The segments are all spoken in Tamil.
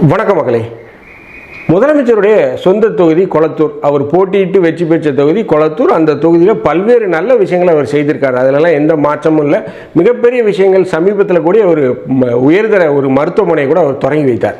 வணக்கம் மகளே. முதலமைச்சருடைய சொந்த தொகுதி கொளத்தூர். அவர் போட்டியிட்டு வெற்றி பெற்ற தொகுதி கொளத்தூர். அந்த தொகுதியில் பல்வேறு நல்ல விஷயங்களை அவர் செய்திருக்காரு. அதிலெல்லாம் எந்த மாற்றமும் இல்லை. மிகப்பெரிய விஷயங்கள் சமீபத்தில் கூட ஒரு உயர்தர ஒரு மருத்துவமனை கூட அவர் தொடங்கி வைத்தார்.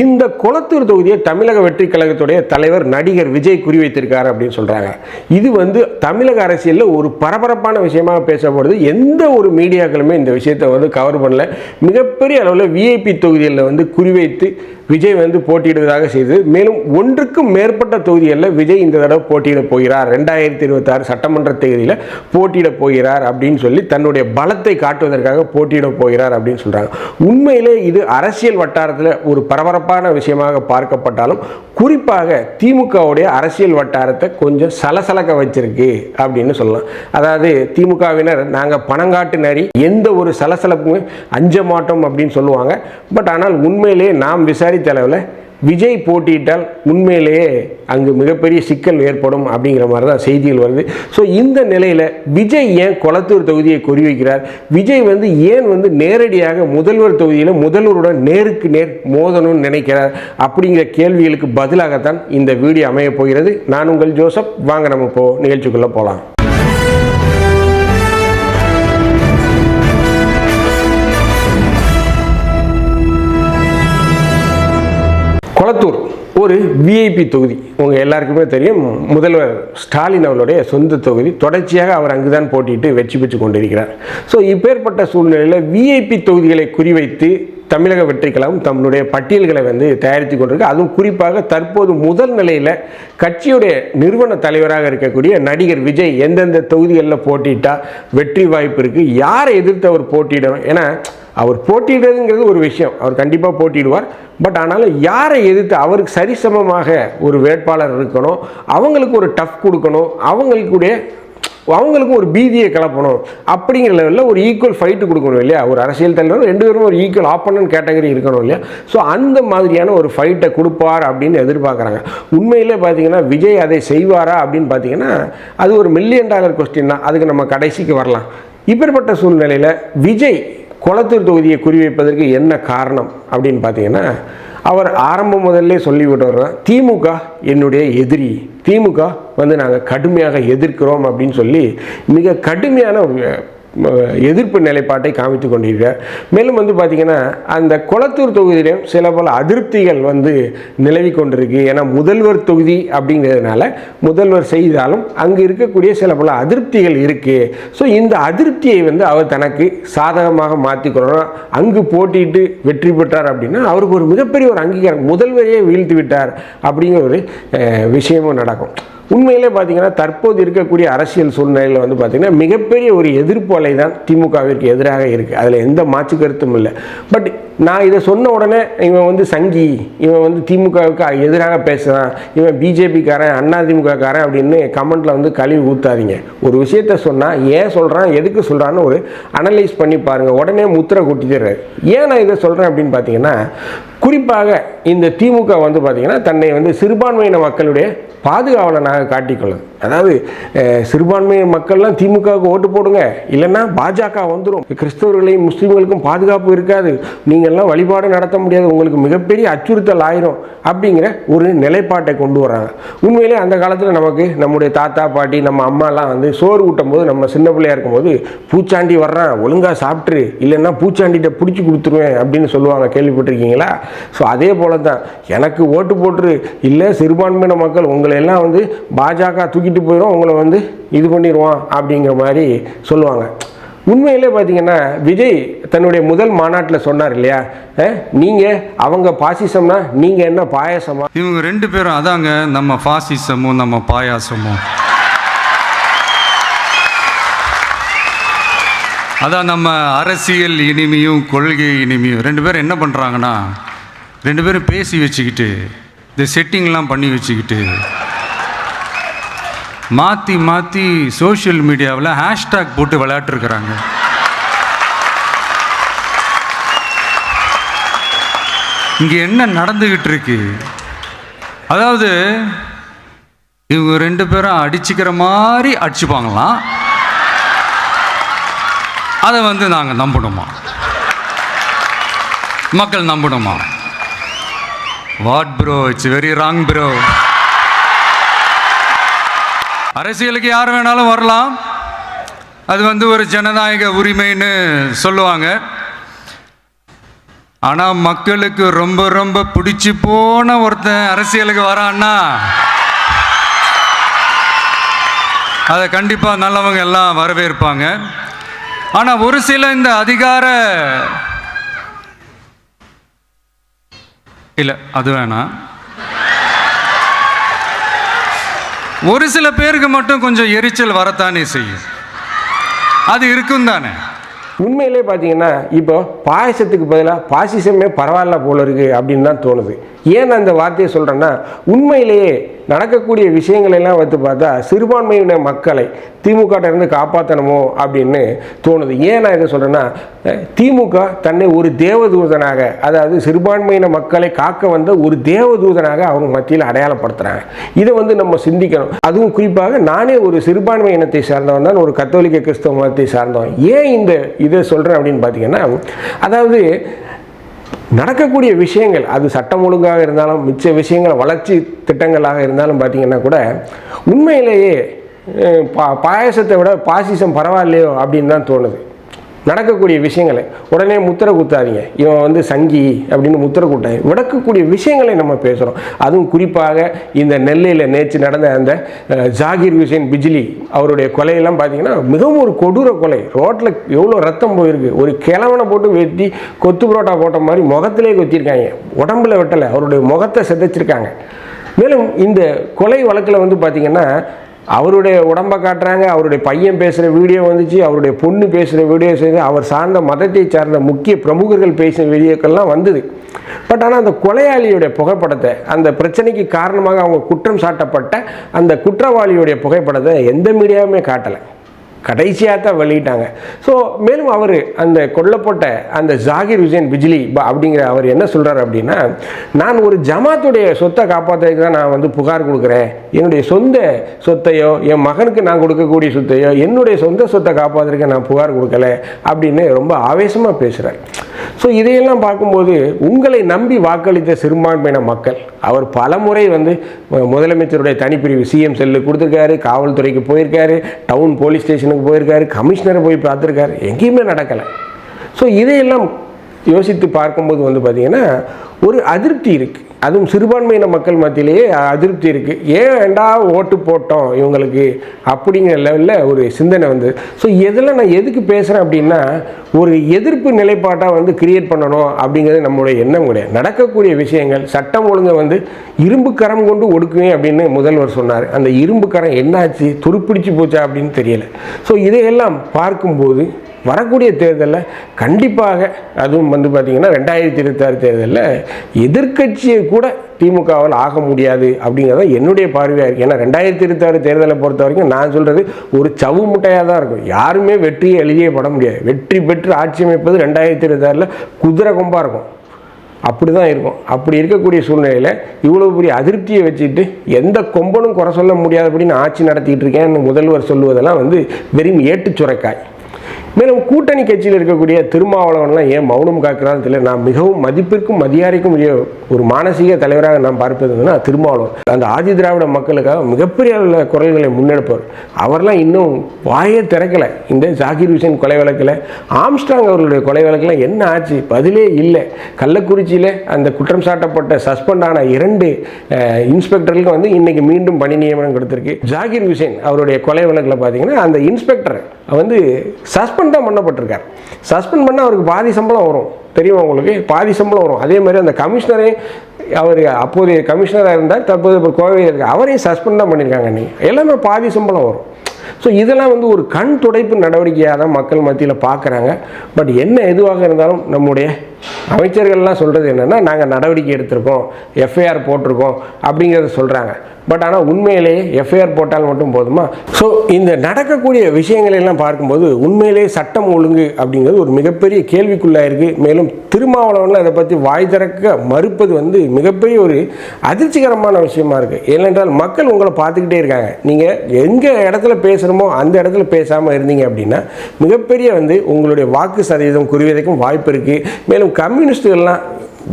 இந்த குளத்தூர் தொகுதியை தமிழக வெற்றி கழகத்துடைய தலைவர் நடிகர் விஜய் குறிவைத்திருக்காரு அப்படின்னு சொல்கிறாங்க இது வந்து தமிழக அரசியலில் ஒரு பரபரப்பான விஷயமாக பேசப்படுது. எந்த ஒரு மீடியாக்களுமே இந்த விஷயத்தை வந்து கவர் பண்ணல. மிகப்பெரிய அளவில் விஐபி தொகுதிகளில் வந்து குறிவைத்து விஜய் வந்து போட்டியிடுவதாக செய்தது. மேலும் ஒன்றுக்கும் மேற்பட்ட தொகுதிகளில் விஜய் இந்த தடவை போட்டியிட போகிறார். ரெண்டாயிரத்தி இருபத்தாறு சட்டமன்ற தேதியில் போட்டியிட போகிறார் அப்படின்னு சொல்லி தன்னுடைய பலத்தை காட்டுவதற்காக போட்டியிட போகிறார் அப்படின்னு சொல்கிறாங்க உண்மையிலே இது அரசியல் வட்டாரத்தில் ஒரு பரபரப்பான விஷயமாக பார்க்கப்பட்டாலும் குறிப்பாக திமுகவுடைய அரசியல் வட்டாரத்தை கொஞ்சம் சலசலக்க வச்சிருக்கு அப்படின்னு சொல்லலாம். அதாவது திமுகவினர் நாங்கள் பணங்காட்டு நரி எந்த ஒரு சலசலப்பும் அஞ்ச மாட்டோம் அப்படின்னு சொல்லுவாங்க. பட் ஆனால் உண்மையிலேயே நாம் விசாரித்த அளவில் விஜய் போட்டியிட்டால் உண்மையிலேயே அங்கு மிகப்பெரிய சிக்கல் ஏற்படும் அப்படிங்கிற மாதிரி தான் செய்திகள் வருது. ஸோ இந்த நிலையில் விஜய் ஏன் கொளத்தூர் தொகுதியை குறிவைக்கிறார்? விஜய் வந்து ஏன் வந்து நேரடியாக முதல்வர் தொகுதியில் முதல்வருடன் நேருக்கு நேர் மோதணும்னு நினைக்கிறார்? அப்படிங்கிற கேள்விகளுக்கு பதிலாகத்தான் இந்த வீடியோ அமையப் போகிறது. நான் உங்கள் ஜோசப். வாங்க நம்ம இப்போ நிகழ்ச்சிக்குள்ளே போகலாம் ஒரு விஐபி தொகுதி. உங்கள் எல்லாருக்குமே தெரியும். முதல்வர் ஸ்டாலின் அவருடைய சொந்த தொகுதி. தொடர்ச்சியாக அவர் அங்குதான் போட்டியிட்டு வெற்றி பெற்று கொண்டிருக்கிறார். ஸோ இப்பேற்பட்ட சூழ்நிலையில் விஐபி தொகுதிகளை குறிவைத்து தமிழக வெற்றிக்கழகம் தம்முடைய பட்டியல்களை வந்து தயாரித்து கொண்டிருக்கு. அதுவும் குறிப்பாக தற்போது முதல் நிலையில் கட்சியுடைய நிறுவன தலைவராக இருக்கக்கூடிய நடிகர் விஜய் எந்தெந்த தொகுதிகளில் போட்டியிட்டால் வெற்றி வாய்ப்பு இருக்குது யாரை எதிர்த்து அவர் போட்டியிடணும்? ஏன்னா அவர் போட்டியிடுறதுங்கிறது ஒரு விஷயம். அவர் கண்டிப்பாக போட்டியிடுவார். பட் ஆனாலும் யாரை எதிர்த்து அவருக்கு சரிசமமாக ஒரு வேட்பாளர் இருக்கணும் அவங்களுக்கு ஒரு டஃப் கொடுக்கணும் அவங்களுக்குடைய அவங்களுக்கும் ஒரு பீதியை கிளப்பணும் அப்படிங்கிற லெவலில் ஒரு ஈக்குவல் ஃபைட்டு கொடுக்கணும் இல்லையா? ஒரு அரசியல் தலைவர் ரெண்டு பேரும் ஒரு ஈக்குவல் ஆப்பனன் கேட்டகரி இருக்கணும் இல்லையா? ஸோ அந்த மாதிரியான ஒரு ஃபைட்டை கொடுப்பார் அப்படின்னு எதிர்பார்க்குறாங்க. உண்மையிலே பார்த்தீங்கன்னா விஜய் அதை செய்வாரா அப்படின்னு பார்த்தீங்கன்னா அது ஒரு மில்லியன் டாலர் கொஸ்டின் தான். அதுக்கு நம்ம கடைசிக்கு வரலாம். இப்பேற்பட்ட சூழ்நிலையில் விஜய் குளத்தூர் தொகுதியை குறிவைப்பதற்கு என்ன காரணம் அப்படின்னு பார்த்தீங்கன்னா அவர் ஆரம்பம் முதல்ல சொல்லிவிட்டவர் தான் திமுக என்னுடைய எதிரி. திமுக வந்து நாங்கள் கடுமையாக எதிர்க்கிறோம் அப்படின்னு சொல்லி மிக கடுமையான எதிர்ப்பு நிலைப்பாட்டை காமித்து கொண்டிருக்கிறார். மேலும் வந்து பார்த்திங்கன்னா அந்த குளத்தூர் தொகுதியிலும் சில பல அதிருப்திகள் வந்து நிலவி கொண்டிருக்கு. ஏன்னா முதல்வர் தொகுதி அப்படிங்கிறதுனால முதல்வர் செய்தாலும் அங்கே இருக்கக்கூடிய சில பல அதிருப்திகள் இருக்குது ஸோ இந்த அதிருப்தியை வந்து அவர் தனக்கு சாதகமாக மாற்றிக்கொள்ளணும் அங்கு போட்டிட்டு வெற்றி பெற்றார் அப்படின்னா அவருக்கு ஒரு மிகப்பெரிய ஒரு அங்கீகாரம் முதல்வரையே வீழ்த்து விட்டார் அப்படிங்கிற ஒரு விஷயமும் நடக்கும். உண்மையிலே பார்த்தீங்கன்னா தற்போது இருக்கக்கூடிய அரசியல் சூழ்நிலையில் வந்து பார்த்தீங்கன்னா மிகப்பெரிய ஒரு எதிர்ப்பு அலை தான் திமுகவிற்கு எதிராக இருக்குது அதில் எந்த மாற்று கருத்தும் இல்லை. பட் நான் இதை சொன்ன உடனே இவன் வந்து சங்கி இவன் வந்து திமுகவுக்கு எதிராக பேசுகிறான் இவன் பிஜேபிக்காரன் அண்ணா திமுகக்காரன் அப்படின்னு கமெண்ட்டில் வந்து கழுவி ஊற்றாதீங்க ஒரு விஷயத்த சொன்னால் ஏன் சொல்கிறான் எதுக்கு சொல்கிறான்னு ஒரு அனலைஸ் பண்ணி பாருங்கள் உடனே முத்திரை கூட்டிடுறாரு. ஏன் நான் இதை சொல்கிறேன் அப்படின்னு பார்த்தீங்கன்னா குறிப்பாக இந்த திமுக வந்து பார்த்திங்கன்னா தன்னை வந்து சிறுபான்மையின மக்களுடைய பாதுகாவலனாக காட்டிக்கொள்ளுது. அதாவது அஹ், சிறுபான்மையின மக்கள்லாம் திமுகவுக்கு ஓட்டு போடுங்க. இல்லைன்னா பாஜக வந்துடும் கிறிஸ்தவர்களையும் முஸ்லீம்களுக்கும் பாதுகாப்பு இருக்காது. நீங்கள்லாம் வழிபாடு நடத்த முடியாது. உங்களுக்கு மிகப்பெரிய அச்சுறுத்தல் ஆயிரும் அப்படிங்கிற ஒரு நிலைப்பாட்டை கொண்டு வராங்க. உண்மையிலே அந்த காலத்தில் நமக்கு நம்முடைய தாத்தா பாட்டி நம்ம அம்மாலாம் வந்து சோறு ஊட்டும் போது நம்ம சின்ன பிள்ளையா இருக்கும்போது பூச்சாண்டி வர்றான் ஒழுங்காக சாப்பிட்ரு இல்லைன்னா பூச்சாண்டிகிட்ட பிடிச்சி கொடுத்துருவேன் அப்படின்னு சொல்லுவாங்க. கேள்விப்பட்டிருக்கீங்களா? ஸோ அதே போல் தான் எனக்கு ஓட்டு போட்டுரு இல்லை சிறுபான்மையின மக்கள் உங்களை எல்லாம் வந்து பாஜக தூக்கிட்டு போயிடும் உங்களை வந்து இது பண்ணிடுவான் அப்படிங்கிற மாதிரி சொல்லுவாங்க. உண்மையிலே பார்த்தீங்கன்னா விஜய் தன்னுடைய முதல் மாநாட்டில் சொன்னார் இல்லையா? நீங்கள் அவங்க பாசிசம்னா நீங்கள் என்ன பாயாசமா? இவங்க ரெண்டு பேரும் அதாங்க நம்ம பாசிசமும் நம்ம பாயாசமும். அதான் நம்ம அரசியல் இனிமையும் கொள்கை இனிமையும். ரெண்டு பேரும் என்ன பண்ணுறாங்கன்னா ரெண்டு பேரும் பேசி வச்சுக்கிட்டு இந்த செட்டிங்லாம் பண்ணி வச்சுக்கிட்டு மாற்றி மாற்றி சோஷியல் மீடியாவில் ஹேஷ்டேக் போட்டு விளையாட்டுருக்குறாங்க. இங்கே என்ன நடந்துக்கிட்டு இருக்கு அதாவது இவங்க ரெண்டு பேரும் அடிச்சுக்கிற மாதிரி அடிச்சுப்பாங்களாம். அதை வந்து நாங்கள் நம்பணுமா? மக்கள் நம்பணுமா? What bro it's very wrong bro அரசியலுக்கு யார் வேணாலும் வரலாம். அது வந்து ஒரு ஜனநாயக உரிமைன்னு சொல்லுவாங்க. ஆனால் மக்களுக்கு ரொம்ப ரொம்ப பிடிச்சி போன ஒருத்தன் அரசியலுக்கு வரான்னா அதை கண்டிப்பாக நல்லவங்க எல்லாம் வரவேற்பாங்க. ஆனால் ஒரு சில இந்த அதிகார இல்லை அது வேணாம் ஒரு சில பேருக்கு மட்டும் கொஞ்சம் எரிச்சல் வரத்தானே செய்யும். அது இருக்கும் தானே. உண்மையிலே பார்த்தீங்கன்னா இப்போ பாயசத்துக்கு பதிலாக பாசிசமே பரவாயில்ல போல இருக்கு அப்படின்னு தான் தோணுது. ஏன் நான் இந்த வார்த்தையை சொல்கிறேன்னா உண்மையிலேயே நடக்கக்கூடிய விஷயங்கள் எல்லாம் வந்து பார்த்தா சிறுபான்மையின மக்களை திமுக இருந்து காப்பாற்றணுமோ அப்படின்னு தோணுது. ஏன் நான் இதை சொல்கிறேன்னா திமுக தன்னை ஒரு தேவதூதனாக அதாவது சிறுபான்மையின மக்களை காக்க வந்த ஒரு தேவதூதனாக அவங்க மத்தியில் அடையாளப்படுத்துகிறாங்க இதை வந்து நம்ம சிந்திக்கணும். அதுவும் குறிப்பாக நானே ஒரு சிறுபான்மை இனத்தை சார்ந்தவன் தான் ஒரு கத்தோலிக்க கிறிஸ்தவ மதத்தை சார்ந்தவன். ஏன் இந்த இதை சொல்கிறேன் அப்படின்னு பார்த்தீங்கன்னா அதாவது நடக்கக்கூடிய விஷயங்கள் அது சட்டம் ஒழுங்காக இருந்தாலும் மிச்ச விஷயங்கள் வளர்ச்சி திட்டங்களாக இருந்தாலும் பார்த்தீங்கன்னா கூட உண்மையிலேயே பா பாயசத்தை விட பாசிசம் பரவாயில்லையோ அப்படின்னு தான் தோணுது. நடக்கக்கூடிய விஷயங்களை உடனே முத்திரை குத்தாதீங்க. இவன் வந்து சங்கி அப்படின்னு முத்திரை குட்டாங்க விடக்கக்கூடிய விஷயங்களை நம்ம பேசுகிறோம் அதுவும் குறிப்பாக இந்த நெல்லையில் நேற்று நடந்த அந்த ஜாகிர் ஹுசேன் பிஜிலி அவருடைய கொலையெல்லாம் பார்த்தீங்கன்னா மிகவும் ஒரு கொடூர கொலை. ரோட்டில் எவ்வளோ ரத்தம் போயிருக்கு. ஒரு கிழவனை போட்டு வெட்டி கொத்து புரோட்டா போட்ட மாதிரி முகத்திலே கொத்திருக்காங்க. உடம்புல வெட்டலை. அவருடைய முகத்தை சிதைச்சிருக்காங்க. மேலும் இந்த கொலை வழக்கில் வந்து பார்த்தீங்கன்னா அவருடைய உடம்பை காட்டுறாங்க அவருடைய பையன் பேசுகிற வீடியோ வந்துச்சு அவருடைய பொண்ணு பேசுகிற வீடியோ செய்து அவர் சார்ந்த மதத்தை சார்ந்த முக்கிய பிரமுகர்கள் பேசின வீடியோக்கள்லாம் வந்தது. பட் ஆனால் அந்த கொலையாளியுடைய புகைப்படத்தை அந்த பிரச்சனைக்கு காரணமாக அவங்க குற்றம் சாட்டப்பட்ட அந்த குற்றவாளியுடைய புகைப்படத்தை எந்த மீடியாவுமே காட்டலை. கடைசியாக தான் வெளியிட்டாங்க. ஸோ மேலும் அவர் அந்த கொல்லப்பட்ட அந்த ஜாகிர் ஹுசேன் பிஜ்லி ப- அப்படிங்கிற அவர் என்ன சொல்கிறார் அப்படின்னா நான் ஒரு ஜமாத்துடைய சொத்தை காப்பாற்றுறதுக்கு தான் நான் வந்து புகார் கொடுக்குறேன். என்னுடைய சொந்த சொத்தையோ என் மகனுக்கு நான் கொடுக்கக்கூடிய சொத்தையோ என்னுடைய சொந்த சொத்தை காப்பாற்றுறதுக்கு நான் புகார் கொடுக்கல. அப்படின்னு ரொம்ப ஆவேசமாக பேசுகிறார் ஸோ இதையெல்லாம் பார்க்கும்போது உங்களை நம்பி வாக்களித்த சிறுபான்மையின மக்கள் அவர் பலமுறை வந்து முதலமைச்சருடைய தனிப்பிரிவு சிஎம் செல்லு கொடுத்துருக்காரு காவல்துறைக்கு போயிருக்காரு டவுன் போலீஸ் ஸ்டேஷனுக்கு போயிருக்காரு கமிஷனரை போய் பார்த்துருக்காரு. எங்கேயுமே நடக்கலை. ஸோ இதையெல்லாம் யோசித்து பார்க்கும்போது வந்து பார்த்திங்கன்னா ஒரு அதிருப்தி இருக்குது அதுவும் சிறுபான்மையின மக்கள் மத்தியிலேயே அதிருப்தி இருக்குது ஏன் வேண்டா ஓட்டு போட்டோம் இவங்களுக்கு அப்படிங்கிற லெவலில் ஒரு சிந்தனை வந்து. ஸோ எதில் நான் எதுக்கு பேசுகிறேன் அப்படின்னா ஒரு எதிர்ப்பு நிலைப்பாட்டாக வந்து கிரியேட் பண்ணணும் அப்படிங்கிறது நம்மளுடைய எண்ணம் கிடையாது. நடக்கக்கூடிய விஷயங்கள் சட்டம் ஒழுங்கை வந்து இரும்பு கரம் கொண்டு ஒடுக்குவேன் அப்படின்னு முதல்வர் சொன்னார். அந்த இரும்பு கரம் என்னாச்சு? துருப்பிடிச்சு போச்சா அப்படின்னு தெரியலை. ஸோ இதையெல்லாம் பார்க்கும்போது வரக்கூடிய தேர்தலில் கண்டிப்பாக அதுவும் வந்து பார்த்திங்கன்னா ரெண்டாயிரத்தி இருபத்தாறு தேர்தலில் எதிர்க்கட்சியை கூட திமுகவால் ஆக முடியாது அப்படிங்கிறத என்னுடைய பார்வையாக இருக்குது ஏன்னா ரெண்டாயிரத்தி இருபத்தாறு தேர்தலை பொறுத்த வரைக்கும் நான் சொல்கிறது ஒரு சவு முட்டையாக தான் இருக்கும். யாருமே வெற்றியை எழுதியே பட முடியாது. வெற்றி பெற்று ஆட்சி அமைப்பது ரெண்டாயிரத்தி இருபத்தாறில் குதிரை கொம்பாக இருக்கும். அப்படி தான் இருக்கும். அப்படி இருக்கக்கூடிய சூழ்நிலையில் இவ்வளோ பெரிய அதிருப்தியை வச்சுட்டு எந்த கொம்பனும் குறை சொல்ல முடியாதபடி நான் ஆட்சி நடத்திட்டு இருக்கேன்னு முதல்வர் சொல்லுவதெல்லாம் வந்து வெறும் ஏட்டு சுரைக்காய் மேலும் கூட்டணி கட்சியில் இருக்கக்கூடிய திருமாவளவன்லாம் ஏன் மௌனம் காக்கிறான்னு தெரியல. நான் மிகவும் மதிப்பிற்கும் மதியாரிக்கும் உரிய ஒரு மானசீக தலைவராக நான் பார்ப்பதுன்னா திருமாவளவன். அந்த ஆதி திராவிட மக்களுக்காக மிகப்பெரிய அளவில் குரல்களை முன்னெடுப்பவர். அவர்லாம் இன்னும் வாயே திறக்கலை. இந்த ஜாகிர் ஹுசேன் கொலை வழக்கில் ஆம்ஸ்டாங் அவர்களுடைய கொலை வழக்கில் என்ன ஆச்சு? பதிலே இல்லை. கள்ளக்குறிச்சியில் அந்த குற்றம் சாட்டப்பட்ட சஸ்பெண்ட் ஆன இரண்டு இன்ஸ்பெக்டர்களுக்கு வந்து இன்னைக்கு மீண்டும் பணி நியமனம் கொடுத்துருக்கு. ஜாகிர் ஹுசேன் அவருடைய கொலை வழக்கில் பார்த்தீங்கன்னா அந்த இன்ஸ்பெக்டர் வந்து சஸ்பெண்ட் தான் பண்ணப்பட்டிருக்கார். சஸ்பெண்ட் பண்ணால் அவருக்கு பாதி சம்பளம் வரும். தெரியும் உங்களுக்கு? பாதி சம்பளம் வரும். அதே மாதிரி அந்த கமிஷனரே அவர் அப்போதைய கமிஷனராக இருந்தார் தற்போது இப்போ கோவையில் இருக்கார் அவரையும் சஸ்பெண்ட் தான் பண்ணியிருக்காங்க நீங்கள் எல்லாமே பாதி சம்பளம் வரும். ஸோ இதெல்லாம் வந்து ஒரு கண் துடைப்பு நடவடிக்கையாக தான் மக்கள் மத்தியில் பார்க்குறாங்க பட் என்ன எதுவாக இருந்தாலும் நம்முடைய அமைச்சர்கள்லாம் சொல்கிறது என்னென்னா நாங்கள் நடவடிக்கை எடுத்திருக்கோம் எஃப்ஐஆர் போட்டிருக்கோம் அப்படிங்கிறத சொல்கிறாங்க பட் ஆனால் உண்மையிலேயே எஃப்ஐஆர் போட்டால் மட்டும் போதுமா? ஸோ இந்த நடக்கக்கூடிய விஷயங்களையெல்லாம் பார்க்கும்போது உண்மையிலேயே சட்டம் ஒழுங்கு அப்படிங்கிறது ஒரு மிகப்பெரிய கேள்விக்குள்ளாக இருக்குது மேலும் திருமாவளவனில் அதை பற்றி வாய் திறக்க மறுப்பது வந்து மிகப்பெரிய ஒரு அதிர்ச்சிகரமான விஷயமா இருக்குது ஏனென்றால் மக்கள் உங்களை பார்த்துக்கிட்டே இருக்காங்க. நீங்கள் எங்கே இடத்துல பேசுகிறோமோ அந்த இடத்துல பேசாமல் இருந்தீங்க அப்படின்னா மிகப்பெரிய வந்து உங்களுடைய வாக்கு சதவீதம் குறிவதற்கும் வாய்ப்பு இருக்குது மேலும் கம்யூனிஸ்டுகள்லாம்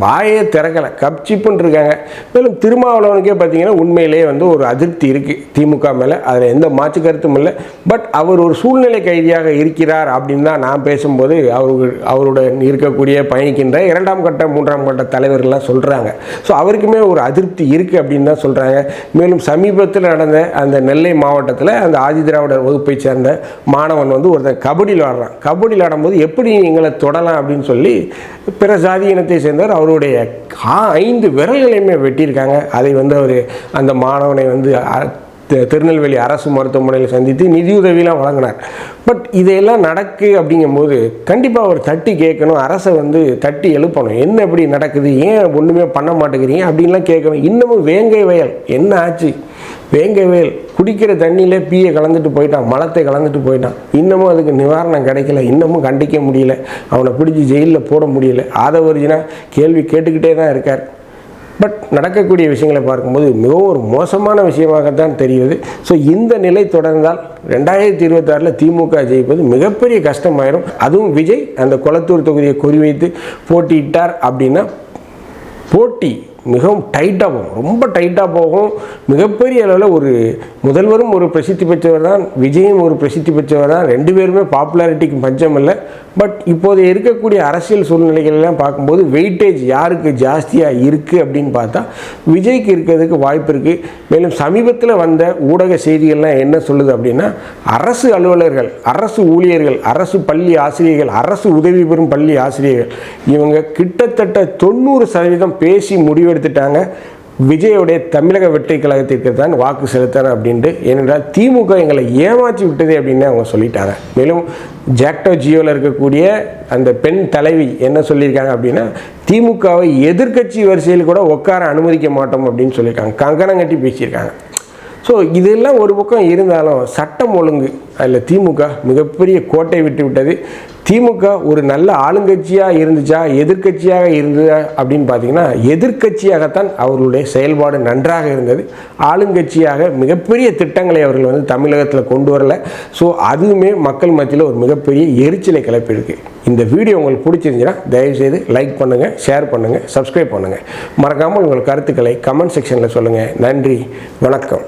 வாயே திறக்கலை. கப்சிப்புன்னு இருக்காங்க. மேலும் திருமாவளவனுக்கே பார்த்தீங்கன்னா உண்மையிலேயே வந்து ஒரு அதிருப்தி இருக்குது திமுக மேலே. அதில் எந்த மாற்று கருத்தும் இல்லை. பட் அவர் ஒரு சூழ்நிலை கைதியாக இருக்கிறார் அப்படின்னு தான் நான் பேசும்போது அவர்கள் அவருடன் இருக்கக்கூடிய பயணிக்கின்ற இரண்டாம் கட்ட மூன்றாம் கட்ட தலைவர்கள்லாம் சொல்கிறாங்க ஸோ அவருக்குமே ஒரு அதிருப்தி இருக்குது அப்படின்னு தான் சொல்கிறாங்க மேலும் சமீபத்தில் நடந்த அந்த நெல்லை மாவட்டத்தில் அந்த ஆதிதிராவிடர் வகுப்பை சேர்ந்த மாணவன் வந்து ஒருத்தர் கபடி ஆடுறான். கபடி ஆடும்போது எப்படி எங்களை தொடலாம் அப்படின்னு சொல்லி பிற ஜாதி இனத்தை சேர்ந்தவர் அவருடைய ஐந்து விரல்களையுமே வெட்டியிருக்காங்க. அதை வந்து அவர் அந்த மாணவனை வந்து அ- திருநெல்வேலி அரசு மருத்துவமனையில் சந்தித்து நிதியுதவியெலாம் வழங்கினார். பட் இதையெல்லாம் நடக்கு அப்படிங்கும்போது கண்டிப்பாக அவர் தட்டி கேட்கணும் அரசை வந்து தட்டி எழுப்பணும். என்ன இப்படி நடக்குது? ஏன் ஒன்றுமே பண்ண மாட்டேங்கிறீங்க? அப்படின்லாம் கேட்கணும். இன்னமும் வேங்கை வயல். என்ன ஆச்சு? வேங்கவேல் குடிக்கிற தண்ணியில் பீயை கலந்துட்டு போயிட்டான் மலத்தை கலந்துட்டு போயிட்டான். இன்னமும் அதுக்கு நிவாரணம் கிடைக்கல இன்னமும் கண்டிக்க முடியல அவனை பிடிச்சி ஜெயிலில் போட முடியல. ஆதவரிஜினா கேள்வி கேட்டுக்கிட்டே தான் இருக்கார். பட் நடக்கக்கூடிய விஷயங்களை பார்க்கும்போது மிகவும் ஒரு மோசமான விஷயமாகத்தான் தெரியுது. ஸோ இந்த நிலை தொடர்ந்தால் ரெண்டாயிரத்தி இருபத்தாறில் திமுக ஜெயிப்பது மிகப்பெரிய கஷ்டமாயிரும். அதுவும் விஜய் அந்த கொளத்தூர் தொகுதியை குறிவைத்து போட்டியிட்டார் அப்படின்னா போட்டி மிகவும் டைட்டாக போகும். ரொம்ப டைட்டாக போகும். மிகப்பெரிய அளவில் ஒரு முதல்வரும் ஒரு பிரசித்தி பெற்றவர் தான் விஜயும் ஒரு பிரசித்தி பெற்றவர் தான். ரெண்டு பேருமே பாப்புலாரிட்டிக்கு பஞ்சம் இல்லை. பட் இப்போது இருக்கக்கூடிய அரசியல் சூழ்நிலைகள்லாம் பார்க்கும்போது வெயிட்டேஜ் யாருக்கு ஜாஸ்தியாக இருக்குது அப்படின்னு பார்த்தா விஜய்க்கு இருக்கிறதுக்கு வாய்ப்பு இருக்குது மேலும் சமீபத்தில் வந்த ஊடக செய்திகள்லாம் என்ன சொல்லுது அப்படின்னா அரசு அலுவலர்கள் அரசு ஊழியர்கள் அரசு பள்ளி ஆசிரியர்கள் அரசு உதவி பெறும் பள்ளி ஆசிரியர்கள் இவங்க கிட்டத்தட்ட தொண்ணூறு சதவீதம் பேசி எடுத்துட்டாங்க. விஜயோடைய தமிழக வெற்றி கழகத்திற்கு தான் வாக்கு செலுத்தணும் அப்படின்ட்டு. ஏனென்றால் திமுக எங்களை ஏமாற்றி விட்டது அப்படின்னு அவங்க சொல்லிட்டாங்க. மேலும் ஜாக்டோ ஜியோவில் இருக்கக்கூடிய அந்த பெண் தலைவி என்ன சொல்லியிருக்காங்க அப்படின்னா திமுகவை எதிர்க்கட்சி வரிசையில் கூட உட்கார அனுமதிக்க மாட்டோம் அப்படின்னு சொல்லியிருக்காங்க. கங்கணம் கட்டி பேசியிருக்காங்க. ஸோ இதெல்லாம் ஒரு பக்கம் இருந்தாலும் சட்டம் ஒழுங்கு அதில் திமுக மிகப்பெரிய கோட்டை விட்டு விட்டது. திமுக ஒரு நல்ல ஆளுங்கட்சியாக இருந்துச்சா எதிர்க்கட்சியாக இருந்ததா அப்படின்னு பார்த்தீங்கன்னா எதிர்க்கட்சியாகத்தான் அவர்களுடைய செயல்பாடு நன்றாக இருந்தது. ஆளுங்கட்சியாக மிகப்பெரிய திட்டங்களை அவர்கள் வந்து தமிழகத்தில் கொண்டு வரல. ஸோ அதுவுமே மக்கள் மத்தியில் ஒரு மிகப்பெரிய எரிச்சலை கிளப்பியிருக்கு. இந்த வீடியோ உங்களுக்கு பிடிச்சிருந்துச்சுன்னா தயவுசெய்து லைக் பண்ணுங்கள் ஷேர் பண்ணுங்கள் சப்ஸ்கிரைப் பண்ணுங்கள் மறக்காமல் உங்கள் கருத்துக்களை கமெண்ட் செக்ஷனில் சொல்லுங்கள் நன்றி வணக்கம்.